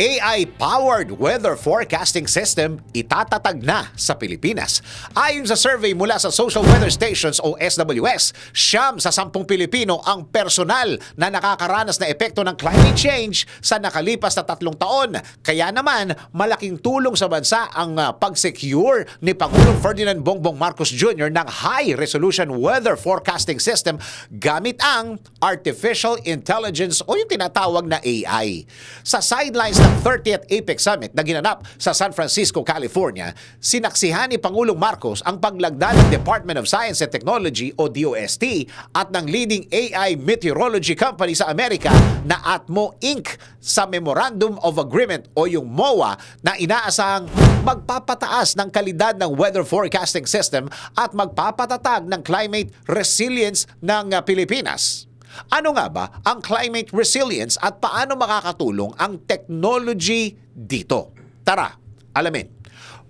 AI-powered weather forecasting system itatatag na sa Pilipinas. Ayon sa survey mula sa Social Weather Stations o SWS, siyam sa sampung Pilipino ang personal na nakakaranas na epekto ng climate change sa nakalipas na tatlong taon. Kaya naman, malaking tulong sa bansa ang ah, pag-secure ni Pangulong Ferdinand Bongbong Marcos Jr. ng high-resolution weather forecasting system gamit ang Artificial Intelligence o yung tinatawag na AI. Sa sidelines ng 30th APEC Summit na ginanap sa San Francisco, California, sinaksihan ni Pangulong Marcos ang paglagda ng Department of Science and Technology o DOST at ng leading AI meteorology company sa Amerika na Atmo Inc. sa Memorandum of Agreement o yung MOA na inaasahang magpapataas ng kalidad ng weather forecasting system at magpapatatag ng climate resilience ng uh, Pilipinas. Ano nga ba ang climate resilience at paano makakatulong ang technology dito? Tara, alamin.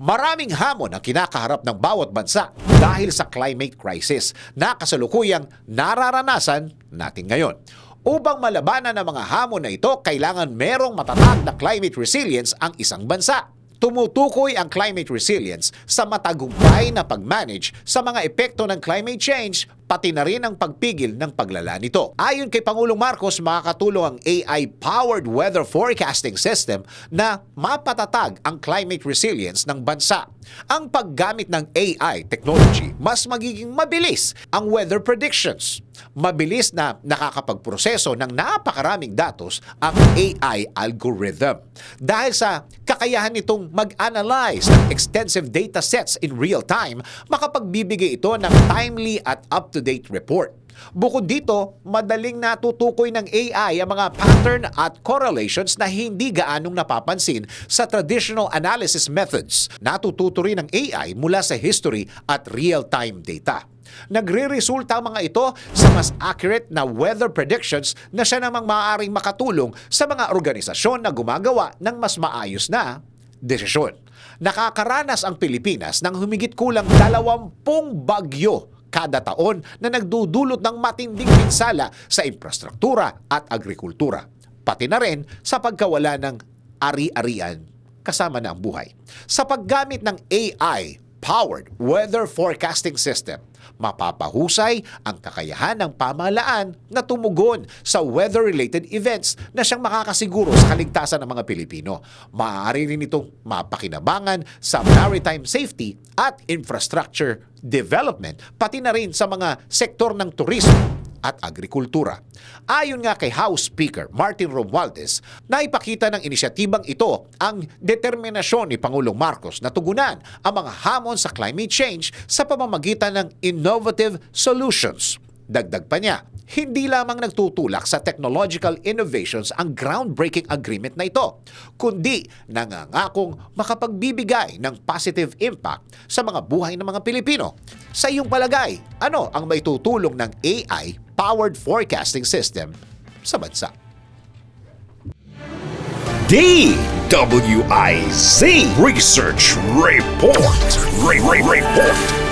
Maraming hamon ang kinakaharap ng bawat bansa dahil sa climate crisis na kasalukuyang nararanasan natin ngayon. Upang malabanan ang mga hamon na ito, kailangan merong matatag na climate resilience ang isang bansa. Tumutukoy ang climate resilience sa matagumpay na pag-manage sa mga epekto ng climate change pati na rin ang pagpigil ng paglala nito. Ayon kay Pangulong Marcos, makakatulong ang AI-powered weather forecasting system na mapatatag ang climate resilience ng bansa. Ang paggamit ng AI technology, mas magiging mabilis ang weather predictions. Mabilis na nakakapagproseso ng napakaraming datos ang AI algorithm. Dahil sa kakayahan nitong mag-analyze ng extensive data sets in real time, makapagbibigay ito ng timely at up-to-date report. Bukod dito, madaling natutukoy ng AI ang mga pattern at correlations na hindi gaanong napapansin sa traditional analysis methods. Natututo rin ng AI mula sa history at real-time data. Nagre-resulta ang mga ito sa mas accurate na weather predictions na siya namang maaaring makatulong sa mga organisasyon na gumagawa ng mas maayos na desisyon. Nakakaranas ang Pilipinas ng humigit kulang 20 bagyo kada taon na nagdudulot ng matinding pinsala sa infrastruktura at agrikultura, pati na rin sa pagkawala ng ari-arian kasama na ang buhay. Sa paggamit ng AI powered weather forecasting system, mapapahusay ang kakayahan ng pamahalaan na tumugon sa weather-related events na siyang makakasiguro sa kaligtasan ng mga Pilipino. Maaari rin itong mapakinabangan sa maritime safety at infrastructure development, pati na rin sa mga sektor ng turismo at agrikultura. Ayon nga kay House Speaker Martin Romualdez, naipakita ng inisyatibang ito ang determinasyon ni Pangulong Marcos na tugunan ang mga hamon sa climate change sa pamamagitan ng innovative solutions. Dagdag pa niya, hindi lamang nagtutulak sa technological innovations ang groundbreaking agreement na ito, kundi nangangakong makapagbibigay ng positive impact sa mga buhay ng mga Pilipino. Sa iyong palagay, ano ang maitutulong ng AI-powered forecasting system sa bansa? DWIZ Research Report. Re- Re- Report.